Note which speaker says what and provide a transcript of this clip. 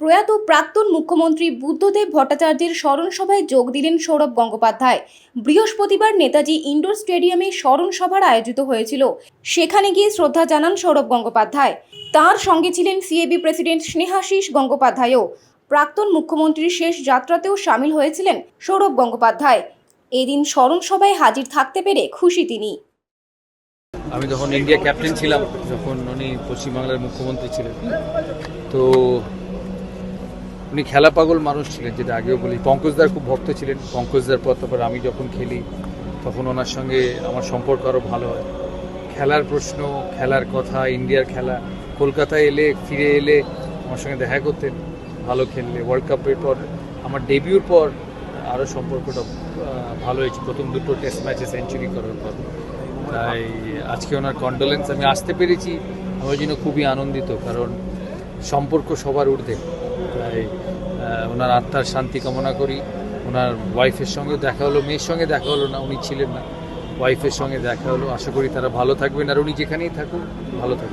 Speaker 1: প্রয়াত প্রাক্তন মুখ্যমন্ত্রী বুদ্ধদেব ভট্টাচার্যের স্মরণ সভায় যোগ দিলেন সৌরভ গঙ্গোপাধ্যায়। বৃহস্পতিবার নেতাজি ইন্ডোর স্টেডিয়ামে স্মরণ সভার আয়োজিত হয়েছিল। সেখানে গিয়ে শ্রদ্ধা জানান সৌরভ গঙ্গোপাধ্যায়। তার সঙ্গে ছিলেন সিএবি প্রেসিডেন্ট স্নেহাশিস গঙ্গোপাধ্যায়ও। প্রাক্তন মুখ্যমন্ত্রীর শেষ যাত্রাতেও সামিল হয়েছিলেন সৌরভ গঙ্গোপাধ্যায়। এদিন স্মরণ সভায় হাজির থাকতে পেরে খুশি তিনি।
Speaker 2: আমি তখন ইন্ডিয়া ক্যাপ্টেন ছিলাম, যখন উনি পশ্চিমবাংলার মুখ্যমন্ত্রী ছিলেন, তো উনি খেলা পাগল মানুষ ছিলেন, যেটা আগেও বলি। পঙ্কজদার খুব ভক্ত ছিলেন। পঙ্কজদার পর তারপর আমি যখন খেলি, তখন ওনার সঙ্গে আমার সম্পর্ক আরও ভালো হয়। খেলার প্রশ্ন, খেলার কথা, ইন্ডিয়ার খেলা, কলকাতায় এলে, ফিরে এলে আমার সঙ্গে দেখা করতেন, ভালো খেললে। ওয়ার্ল্ড কাপের পর, আমার ডেবিউর পর আরও সম্পর্কটা ভালো হয়েছে। প্রথম দুটো টেস্ট ম্যাচে সেঞ্চুরি করার পর। তাই আজকে ওনার কন্ডোলেন্স আমি আসতে পেরেছি। আমার জন্য খুবই আনন্দিত, কারণ সম্পর্ক সবার ঊর্ধ্বে। তাই ওনার আত্মার শান্তি কামনা করি। ওনার ওয়াইফের সঙ্গে দেখা হলো, মেয়ের সঙ্গে দেখা হলো না, উনি ছিলেন না। ওয়াইফের সঙ্গে দেখা হলো। আশা করি তারা ভালো থাকবেন, আর উনি যেখানেই থাকুন ভালো থাকবেন।